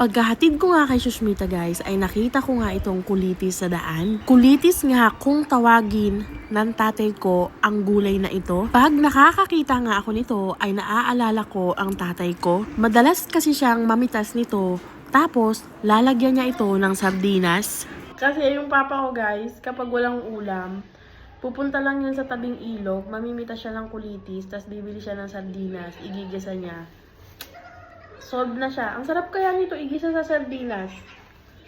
Pagkahatid ko nga kay Shushmita guys, ay nakita ko nga itong kulitis sa daan. Kulitis nga kung tawagin ng tatay ko ang gulay na ito. Pag nakakakita nga ako nito, ay naaalala ko ang tatay ko. Madalas kasi siyang mamitas nito, tapos lalagyan niya ito ng sardinas. Kasi yung papa ko guys, kapag walang ulam, pupunta lang yun sa tabing ilog, mamimita siya ng kulitis, tapos bibili siya ng sardinas, igigisa niya. Solved na siya. Ang sarap kaya nito igisa sa sardinas.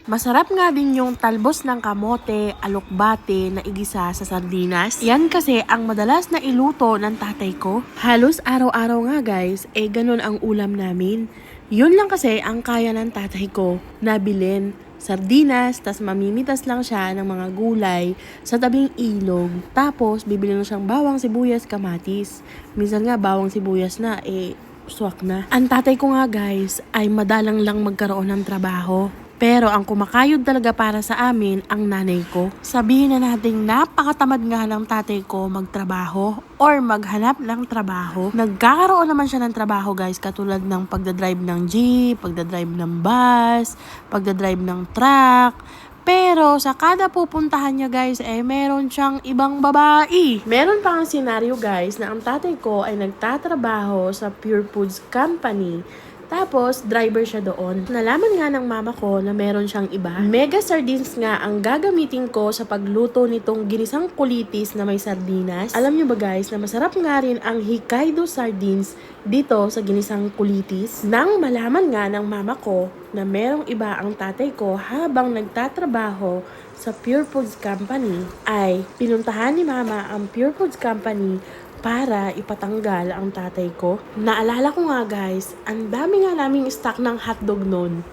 Masarap nga din yung talbos ng kamote, alokbate na igisa sa sardinas. Yan kasi ang madalas na iluto ng tatay ko. Halos araw-araw nga guys, eh ganun ang ulam namin. Yun lang kasi ang kaya ng tatay ko na bilhin. Sardinas, tas mamimitas lang siya ng mga gulay sa tabing ilog. Tapos, bibili na siyang bawang, sibuyas, kamatis. Minsan nga, bawang, sibuyas na, eh, swak na. Ang tatay ko nga guys ay madalang lang magkaroon ng trabaho. Pero ang kumakayod talaga para sa amin ang nanay ko. Sabihin na nating napakatamad nga ng tatay ko magtrabaho or maghanap ng trabaho. Nagkakaroon naman siya ng trabaho guys katulad ng pagdadrive ng jeep, pagdadrive ng bus, pagdadrive ng truck, pero sa kada pupuntahan niya guys, eh meron siyang ibang babae. Meron pa ang senaryo guys na ang tatay ko ay nagtatrabaho sa Pure Foods Company. Tapos, driver siya doon. Nalaman nga ng mama ko na meron siyang iba. Mega sardines nga ang gagamitin ko sa pagluto nitong ginisang kulitis na may sardinas. Alam nyo ba guys na masarap nga rin ang Hokkaido sardines dito sa ginisang kulitis. Nang malaman nga ng mama ko na merong iba ang tatay ko habang nagtatrabaho sa Pure Foods Company, ay pinuntahan ni mama ang Pure Foods Company para ipatanggal ang tatay ko. Naalala ko nga guys, ang dami nga naming stock ng hotdog noon.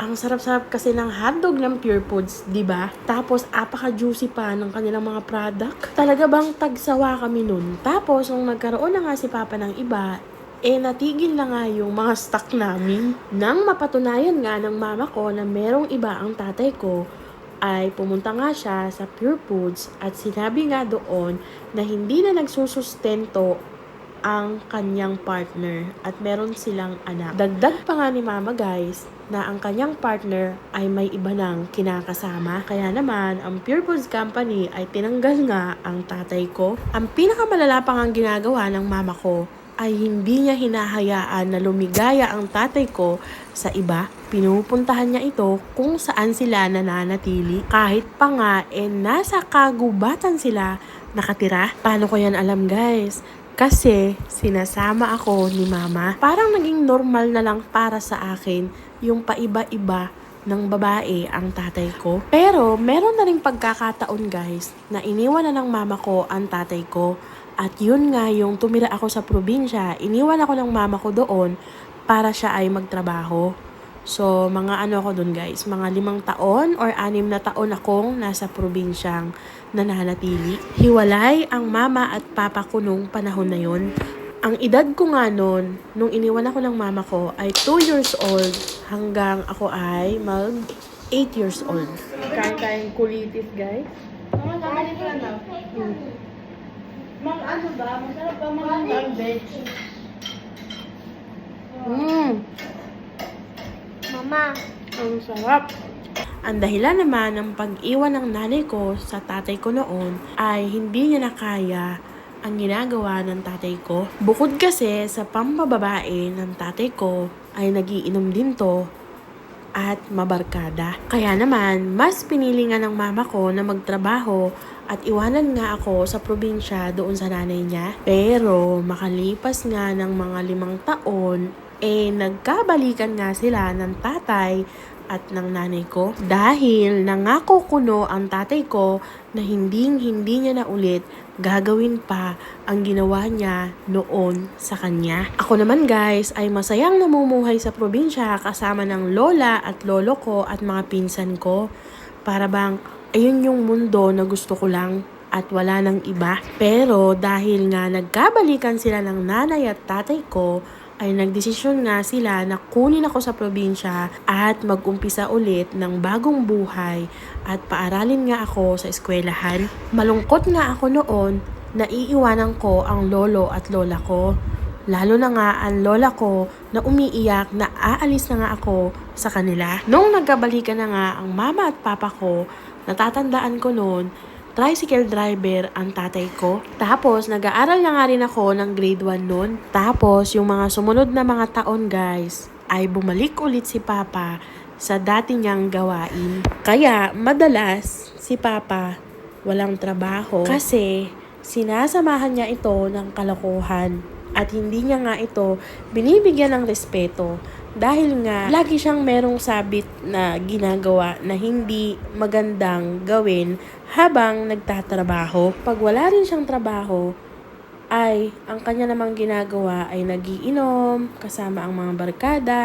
Ang sarap-sarap kasi ng hotdog ng Pure Foods, di ba? Tapos apaka-juicy pa ng kanilang mga product. Talaga bang tagsawa kami nun? Tapos nung nagkaroon na nga si Papa ng iba, eh natigil na nga yung mga stock namin. Nang mapatunayan nga ng mama ko na merong iba ang tatay ko, ay pumunta nga siya sa Pure Foods at sinabi nga doon na hindi na nagsusustento ang kanyang partner at meron silang anak. Dagdag pa nga ni mama guys na ang kanyang partner ay may iba nang kinakasama. Kaya naman, ang Pure Foods Company ay tinanggal nga ang tatay ko. Ang pinakamalala pang ang ginagawa ng mama ko ay hindi niya hinahayaan na lumigaya ang tatay ko sa iba. Pinupuntahan niya ito kung saan sila nananatili. Kahit pa nga, eh, nasa kagubatan sila nakatira. Paano ko yan alam guys? Kasi sinasama ako ni mama. Parang naging normal na lang para sa akin yung paiba-iba ng babae ang tatay ko. Pero meron na rin pagkakataon guys na iniwan na ng mama ko ang tatay ko. At yun nga yung tumira ako sa probinsya, iniwan ako ng mama ko doon para siya ay magtrabaho. So, mga ano ako doon guys, mga limang taon or anim na taon akong nasa probinsyang nananatili. Hiwalay ang mama at papa ko nung panahon na yon. Ang edad ko nga noon, nung iniwan ako ng mama ko, ay 2 years old hanggang ako ay mag 8 years old. Kain tayong kulitis guys. Mga ganito lang daw. Mang ano ba? Masarap ba mga garbage? Mmm, Mama. ang sarap. Ang dahilan naman ng pag-iwan ng nanay ko sa tatay ko noon ay hindi niya nakaya ang ginagawa ng tatay ko. Bukod kasi sa pambababae ng tatay ko ay nagiinom din to at mabarkada. Kaya naman, mas pinili nga ng mama ko na magtrabaho at iwanan nga ako sa probinsya doon sa nanay niya. Pero makalipas nga ng mga limang taon, eh nagkabalikan nga sila ng tatay at ng nanay ko dahil nangako kuno ang tatay ko na hindi hindi niya na ulit gagawin pa ang ginawa niya noon sa kanya. Ako naman guys ay masayang namumuhay sa probinsya kasama ng lola at lolo ko at mga pinsan ko. Para bang ayun yung mundo na gusto ko lang at wala nang iba. Pero dahil nga nagkabalikan sila ng nanay at tatay ko, ay nagdesisyon nga sila na kunin ako sa probinsya at mag-umpisa ulit ng bagong buhay at paaralin nga ako sa eskwelahan. Malungkot nga ako noon na iiwanan ko ang lolo at lola ko. Lalo na nga ang lola ko na umiiyak na aalis na nga ako sa kanila. Nung nagkabalikan na nga ang mama at papa ko, natatandaan ko noon, tricycle driver ang tatay ko. Tapos, nag-aaral na nga rin ako ng grade 1 noon. Tapos, yung mga sumunod na mga taon guys, ay bumalik ulit si Papa sa dati niyang gawain. Kaya, madalas, si Papa walang trabaho kasi sinasamahan niya ito ng kalokohan at hindi niya nga ito binibigyan ng respeto dahil nga lagi siyang merong sabit na ginagawa na hindi magandang gawin habang nagtatrabaho. Pag wala rin siyang trabaho, ay ang kanya namang ginagawa ay nagiinom kasama ang mga barkada.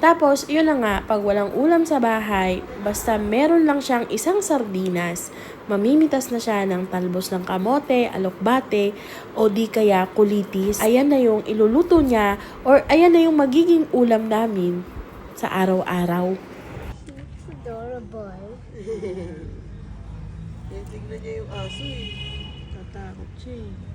Tapos, yun na nga, pag walang ulam sa bahay, basta meron lang siyang isang sardinas, mamimitas na siya ng talbos ng kamote, alokbate, o di kaya kulitis. Ayan na yung iluluto niya, or ayan na yung magiging ulam namin sa araw-araw. Adorable. Eh, tignan niya yung aso eh. Tatakot siya